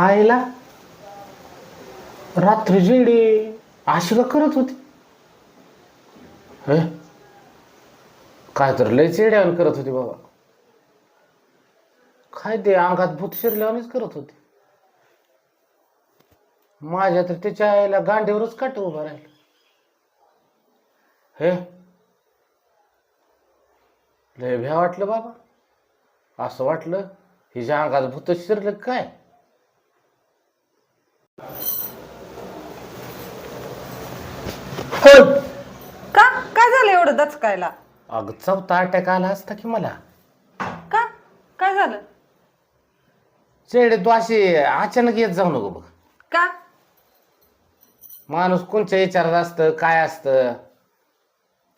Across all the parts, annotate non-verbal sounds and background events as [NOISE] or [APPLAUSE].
आईला रात्री जेडी अशी का करत होती. हे? काय तर लय चेड्यावर करत होती बाबा. काय ते अंगात भूत शिरल्यावानीच करत होती. माझ्या तर त्याच्या आईला गांडीवरच काट उभा राहिलं. हे? लय भ्या वाटलं बाबा. असं वाटलं हिच्या अंगात भूत शिरलं काय? होय का? काय झालं एवढं दचकायला? अगं चौथा अटॅक आला असता की मला? का? काय झालं? चेडे तू अशी अचानक येत जाऊ नको बघ. का? माणूस कोणच्या विचारात असतं काय असतं?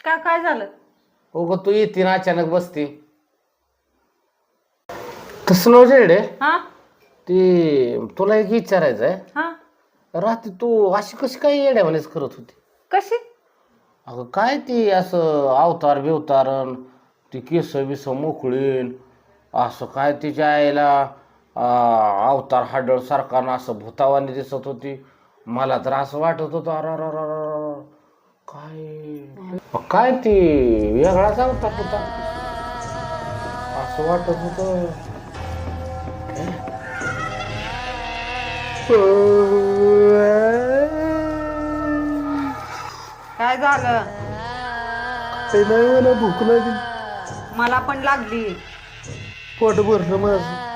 का? काय झालं? उग तू येते ना अचानक बसती. तसं नव जेडे हा? ती तुला एक विचारायचं आहे हा? रात्री तू अशी कशी काय येड्यावानीच करत होती? कशी? अगं काय ती असं अवतार बिवतारण ती केस बिस मोकळीन असं काय तिच्या आईला अं, अवतार हाडळ सारखा असं भूतावानी दिसत होती. मला तर असं वाटत होतं अर अर. काय? काय ती वेगळाच अवतार होता. असं वाटत होतं. काय झालं? ते नाही मला भूक लागली मला पण लागली. पोट भरलं माझं.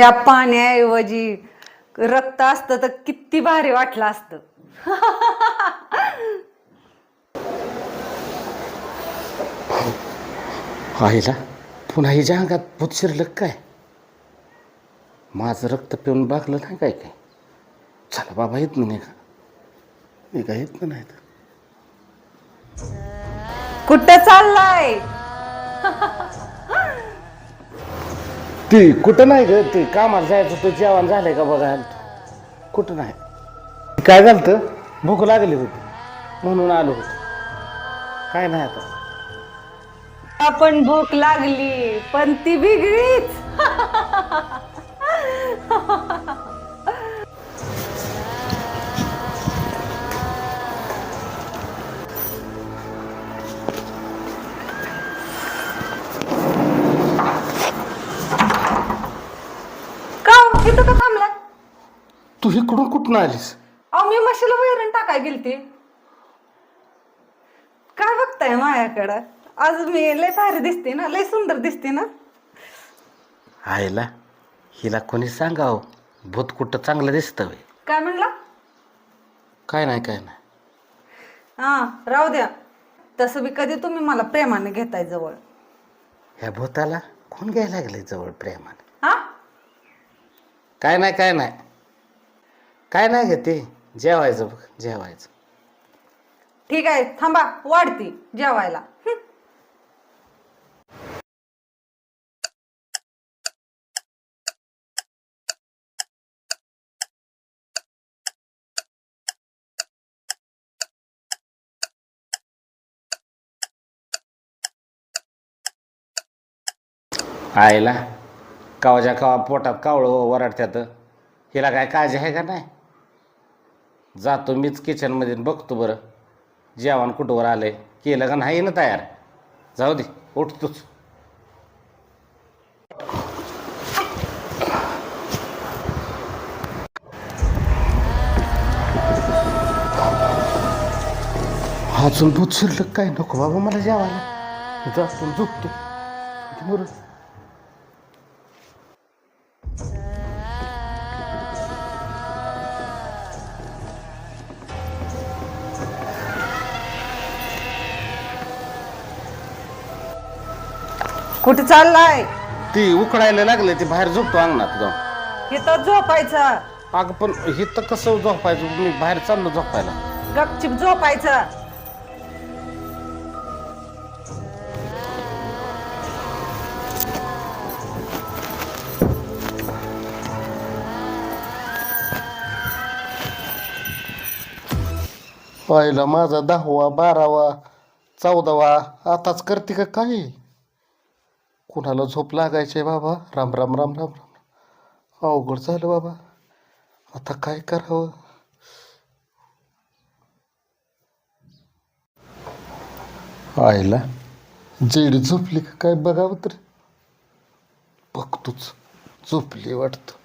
या पाण्याऐवजी रक्त असतं तर किती भारी वाटलं असतं. आईला पुन्हा हिच्या अंगात भूत शिरलं काय? माझं रक्त पिऊन बागलं नाही काय काय? चला बाबा येत नाही का मी काय येत नाही तर. कुठं चाललाय? ती कुठं नाही ग? ते कामाला जायचं होतं जेवण झालंय का बघा कुठं नाही. काय झालं तर भूक लागली होती. म्हणून आलो होतो. काय नाही आता. आपण भूक लागली पण ती बिगडीच. [LAUGHS] कुठून आलीस? अहो मी म्हशीला वैरण टाकाय गेलती. काय बघताय माझ्याकडं? आज मी लय भारी दिसते ना लय सुंदर दिसते ना. आईला हिला कोणी सांगाव भूत कुठं चांगलं दिसतं व्हय. काय म्हणला? काय नाही काय नाही. हा राहू द्या. तसं बी कधी तुम्ही मला प्रेमाने घेताय जवळ. ह्या भूताला कोण घ्यायला लागले जवळ प्रेमाने? हा? काय नाही काय नाही. काय नाही ग ते जेवायचं बघ जेवायचं. ठीक आहे थांबा वाढती जेवायला. हं. आईला कावाच्या कावा पोटात कावळं वराडत्यात हिला काय काळजी आहे का नाही? जातो मीच किचनमध्ये बघतो बरं. जेवण कुठवर आहे केलं का नाही ना तयार? जाऊ दे उठतोच अजून दूध शिरलं काय? नको बाबा मला जेवायला. जातो झोपतो. बरं. कुठे चाललाय? ती उकडायला लागले ते बाहेर झोपतो अंगणात जाऊन. इथं झोपायचं. अगं पण हे तर कसं झोपायचं? मी बाहेर चाललो झोपायला. गपचिप झोपायचं. पाहिला माझा दहावा बारावा चौदावा. आताच करते का काय? कुणाला झोप लागायचे बाबा? राम राम राम राम राम. अवघड झालं बाबा. आता काय करावं? आईला जेड झोपली का काय बघावं तर? बघतोच. झोपली वाटतं.